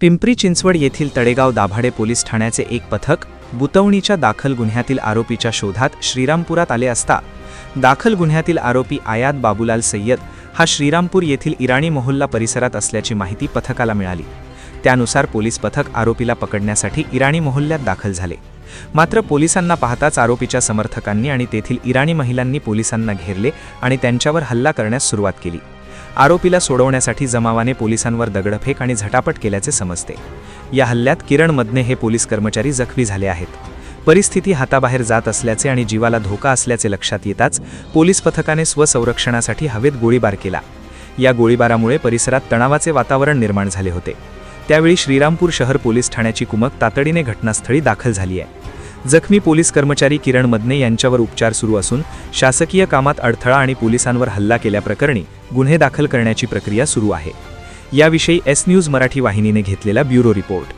पिंपरी चिंचवड येथील तळेगाव दाभाडे पोलीस ठाण्याचे एक पथक बुतवणीच्या दाखल गुन्ह्यातील आरोपीच्या शोधात श्रीरामपुरात आले असता दाखल गुन्ह्यातील आरोपी आयात बाबूलाल सय्यद हा श्रीरामपूर येथील इराणी मोहल्ला परिसरात असल्याची माहिती पथकाला मिळाली. त्यानुसार पोलीस पथक आरोपीला पकडण्यासाठी इराणी मोहल्ल्यात दाखल झाले. मात्र पोलिसांना पाहताच आरोपीच्या समर्थकांनी आणि तेथील इराणी महिलांनी पोलिसांना घेरले आणि त्यांच्यावर हल्ला करण्यास सुरुवात केली. आरोपीला सोडवण्यासाठी जमावाने पोलिसांवर दगडफेक आणि झटापट केल्याचे समजते. या हल्ल्यात किरण मदने हे पोलीस कर्मचारी जखमी झाले आहेत. परिस्थिती हाताबाहेर जात असल्याचे आणि जीवाला धोका असल्याचे लक्षात येताच पोलीस पथकाने स्वसंरक्षणासाठी हवेत गोळीबार केला. या गोळीबारामुळे परिसरात तणावाचे वातावरण निर्माण झाले होते. त्यावेळी श्रीरामपूर शहर पोलीस ठाण्याची कुमक तातडीने घटनास्थळी दाखल झाली आहे. जखमी पोलीस कर्मचारी किरण मदने यांच्यावर उपचार सुरू असून शासकीय कामात अडथळा आणि पोलिसांवर हल्ला केल्याप्रकरणी गुन्हे दाखल करण्याची प्रक्रिया सुरू आहे. याविषयी एस न्यूज मराठी वाहिनीने घेतलेला ब्युरो रिपोर्ट.